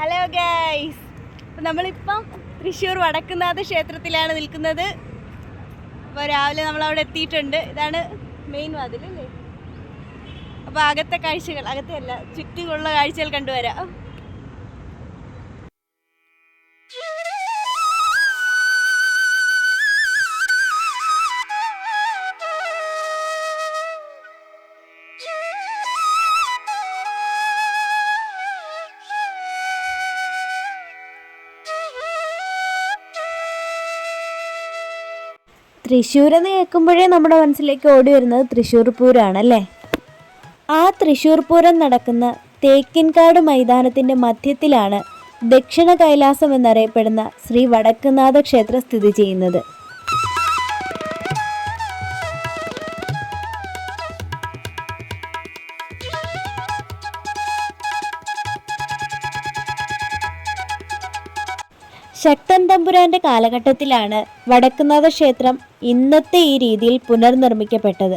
Hello guys നമ്മളിപ്പം തൃശ്ശൂർ വടക്കുന്നാഥ ക്ഷേത്രത്തിലാണ് നിൽക്കുന്നത്. അപ്പോൾ രാവിലെ നമ്മൾ അവിടെ എത്തിയിട്ടുണ്ട്. ഇതാണ് മെയിൻ വാതിൽ അല്ലേ അപ്പോൾ അകത്തെ കാഴ്ചകൾ അകത്തെ അല്ല ചുറ്റുമുള്ള കാഴ്ചകൾ കണ്ടുവരാം. തൃശ്ശൂർ എന്ന് കേൾക്കുമ്പോഴേ നമ്മുടെ മനസ്സിലേക്ക് ഓടി വരുന്നത് തൃശ്ശൂർ പൂരമാണല്ലേ ആ തൃശ്ശൂർ പൂരം നടക്കുന്ന തേക്കിൻകാട് മൈതാനത്തിന്റെ മധ്യത്തിലാണ് ദക്ഷിണ കൈലാസം എന്നറിയപ്പെടുന്ന ശ്രീ വടക്കുന്നാഥ ക്ഷേത്രം സ്ഥിതി ചെയ്യുന്നത്. ശക്തൻ തമ്പുരാന്റെ കാലഘട്ടത്തിലാണ് വടക്കുന്നാഥ ക്ഷേത്രം ഇന്നത്തെ ഈ രീതിയിൽ പുനർനിർമ്മിക്കപ്പെട്ടത്.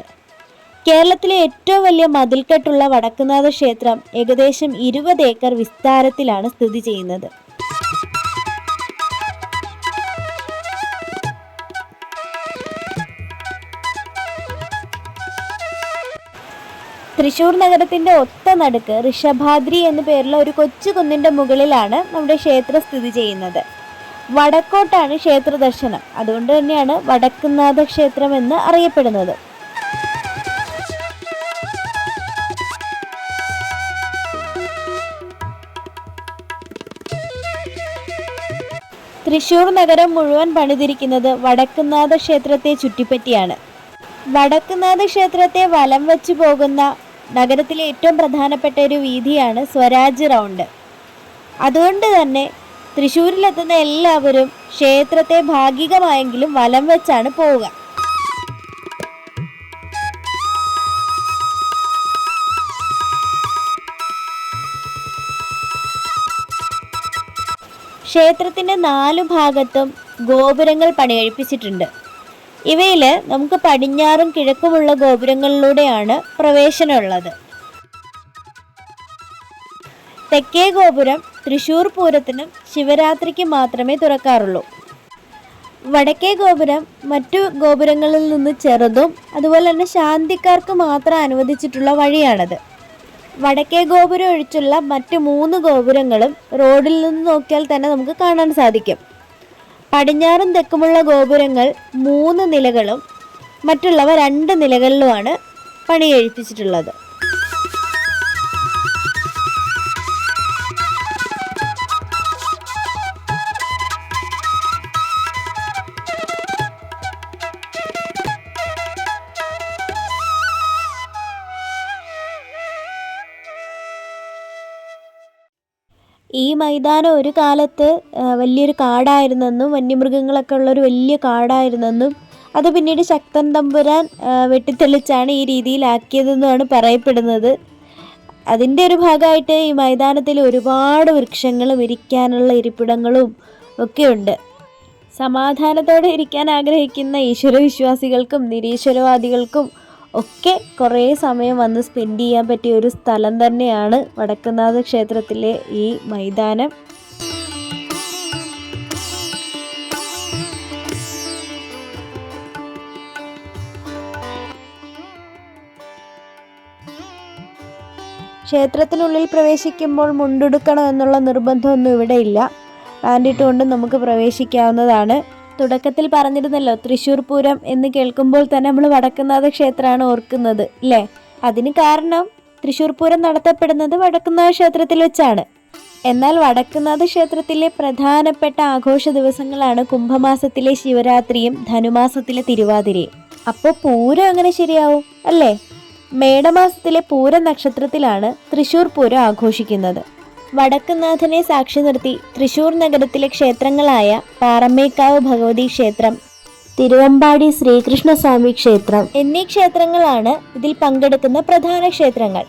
കേരളത്തിലെ ഏറ്റവും വലിയ മതിൽക്കെട്ടുള്ള വടക്കുന്നാഥ ക്ഷേത്രം ഏകദേശം ഇരുപത് ഏക്കർ വിസ്താരത്തിലാണ് സ്ഥിതി ചെയ്യുന്നത്. തൃശൂർ നഗരത്തിന്റെ ഒത്ത നടുക്ക് ഋഷഭാദ്രി എന്ന പേരുള്ള ഒരു കൊച്ചു കുന്നിന്റെ മുകളിലാണ് നമ്മുടെ ക്ഷേത്രം സ്ഥിതി ചെയ്യുന്നത്. വടക്കോട്ടാണ് ക്ഷേത്ര ദർശനം. അതുകൊണ്ട് തന്നെയാണ് വടക്കുന്നാഥ ക്ഷേത്രം എന്ന് അറിയപ്പെടുന്നത്. തൃശൂർ നഗരം മുഴുവൻ പണിതിരിക്കുന്നത് വടക്കുന്നാഥ ക്ഷേത്രത്തെ ചുറ്റിപ്പറ്റിയാണ്. വടക്കുന്നാഥ ക്ഷേത്രത്തെ വലം വെച്ച് പോകുന്ന നഗരത്തിലെ ഏറ്റവും പ്രധാനപ്പെട്ട ഒരു വീതിയാണ് സ്വരാജ് റൗണ്ട്. അതുകൊണ്ട് തന്നെ തൃശ്ശൂരിലെത്തുന്ന എല്ലാവരും ക്ഷേത്രത്തെ ഭാഗികമായെങ്കിലും വലം വെച്ചാണ് പോവുക. ക്ഷേത്രത്തിന്റെ നാലു ഭാഗത്തും ഗോപുരങ്ങൾ പണികഴിപ്പിച്ചിട്ടുണ്ട്. ഇവയിൽ നമുക്ക് പടിഞ്ഞാറും കിഴക്കുമുള്ള ഗോപുരങ്ങളിലൂടെയാണ് പ്രവേശനമുള്ളത്. തെക്കേ ഗോപുരം തൃശൂർ പൂരത്തിനും ശിവരാത്രിക്ക് മാത്രമേ തുറക്കാറുള്ളൂ. വടക്കേ ഗോപുരം മറ്റു ഗോപുരങ്ങളിൽ നിന്ന് ചെറുതും അതുപോലെ തന്നെ ശാന്തിക്കാർക്ക് മാത്രം അനുവദിച്ചിട്ടുള്ള വഴിയാണത്. വടക്കേ ഗോപുരം ഒഴിച്ചുള്ള മറ്റ് മൂന്ന് ഗോപുരങ്ങളും റോഡിൽ നിന്ന് നോക്കിയാൽ തന്നെ നമുക്ക് കാണാൻ സാധിക്കും. പടിഞ്ഞാറും തെക്കുമുള്ള ഗോപുരങ്ങൾ മൂന്ന് നിലകളും മറ്റുള്ളവ രണ്ട് നിലകളിലുമാണ് പണി ഈ മൈതാനം ഒരു കാലത്ത് വലിയൊരു കാടായിരുന്നെന്നും വന്യമൃഗങ്ങളൊക്കെ ഉള്ളൊരു വലിയ കാടായിരുന്നെന്നും അത് പിന്നീട് ശക്തൻ തമ്പുരാൻ വെട്ടിത്തെളിച്ചാണ് ഈ രീതിയിലാക്കിയതെന്നാണ് പറയപ്പെടുന്നത്. അതിന്റെ ഒരു ഭാഗമായിട്ട് ഈ മൈതാനത്തിൽ ഒരുപാട് വൃക്ഷങ്ങളും ഇരിക്കാനുള്ള ഇരിപ്പിടങ്ങളും ഒക്കെയുണ്ട്. സമാധാനത്തോടെ ഇരിക്കാൻ ആഗ്രഹിക്കുന്ന ഈശ്വരവിശ്വാസികൾക്കും നിരീശ്വരവാദികൾക്കും ഒക്കെ കുറേ സമയം വന്ന് സ്പെൻഡ് ചെയ്യാൻ പറ്റിയ ഒരു സ്ഥലം തന്നെയാണ് വടക്കുന്നാഥ ക്ഷേത്രത്തിലെ ഈ മൈതാനം. ക്ഷേത്രത്തിനുള്ളിൽ പ്രവേശിക്കുമ്പോൾ മുണ്ടെടുക്കണം എന്നുള്ള നിർബന്ധമൊന്നും ഇവിടെ ഇല്ല. പാൻഡിട്ടുകൊണ്ട് നമുക്ക് പ്രവേശിക്കാവുന്നതാണ്. തുടക്കത്തിൽ പറഞ്ഞിരുന്നല്ലോ തൃശ്ശൂർ പൂരം എന്ന് കേൾക്കുമ്പോൾ തന്നെ നമ്മൾ വടക്കുന്നാഥ ക്ഷേത്രമാണ് ഓർക്കുന്നത് അല്ലേ അതിന് കാരണം തൃശ്ശൂർ പൂരം നടത്തപ്പെടുന്നത് വടക്കുന്നാഥ ക്ഷേത്രത്തിൽ വെച്ചാണ്. എന്നാൽ വടക്കുന്നാഥ ക്ഷേത്രത്തിലെ പ്രധാനപ്പെട്ട ആഘോഷ ദിവസങ്ങളാണ് കുംഭമാസത്തിലെ ശിവരാത്രിയും ധനുമാസത്തിലെ തിരുവാതിരയും. അപ്പോൾ പൂരം അങ്ങനെ ശരിയാവും അല്ലേ? മേടമാസത്തിലെ പൂര നക്ഷത്രത്തിലാണ് തൃശൂർ പൂരം ആഘോഷിക്കുന്നത്. വടക്കുന്നാഥനെ സാക്ഷി നിർത്തി തൃശൂർ നഗരത്തിലെ ക്ഷേത്രങ്ങളായ പാറമേക്കാവ് ഭഗവതി ക്ഷേത്രം തിരുവമ്പാടി ശ്രീകൃഷ്ണസ്വാമി ക്ഷേത്രം എന്നീ ക്ഷേത്രങ്ങളാണ് ഇതിൽ പങ്കെടുക്കുന്ന പ്രധാന ക്ഷേത്രങ്ങൾ.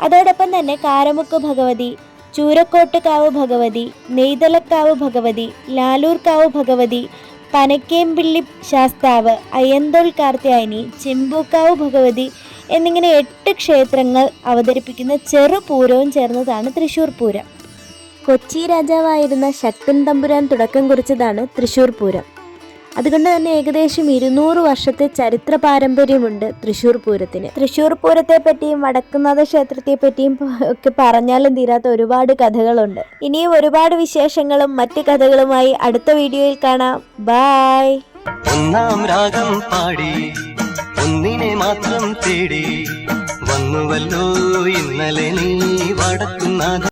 അതോടൊപ്പം തന്നെ കാരമുക്ക് ഭഗവതി ചൂരക്കോട്ടുകാവ് ഭഗവതി നെയ്തലക്കാവ് ഭഗവതി ലാലൂർക്കാവ് ഭഗവതി പനക്കേമ്പിള്ളി ശാസ്താവ് അയ്യന്തോൾ കാർത്യായനി ചെമ്പൂക്കാവ് ഭഗവതി എന്നിങ്ങനെ എട്ട് ക്ഷേത്രങ്ങൾ അവതരിപ്പിക്കുന്ന ചെറു പൂരവും ചേർന്നതാണ് തൃശ്ശൂർ പൂരം. കൊച്ചി രാജാവായിരുന്ന ശക്തൻ തമ്പുരാൻ തുടക്കം കുറിച്ചതാണ് തൃശ്ശൂർ പൂരം. അതുകൊണ്ട് തന്നെ ഏകദേശം ഇരുന്നൂറ് വർഷത്തെ ചരിത്ര പാരമ്പര്യമുണ്ട് തൃശ്ശൂർ പൂരത്തിന്. തൃശ്ശൂർ പൂരത്തെ പറ്റിയും വടക്കുന്നാഥ ക്ഷേത്രത്തെ പറ്റിയും ഒക്കെ പറഞ്ഞാലും തീരാത്ത ഒരുപാട് കഥകളുണ്ട്. ഇനിയും ഒരുപാട് വിശേഷങ്ങളും മറ്റ് കഥകളുമായി അടുത്ത വീഡിയോയിൽ കാണാം. ബായ് ഒന്നാം രാഗം പാടി. ഒന്നിനെ മാത്രം തേടി വന്നുവല്ലോ ഇന്നലെ നീ വടക്കുന്നാഥ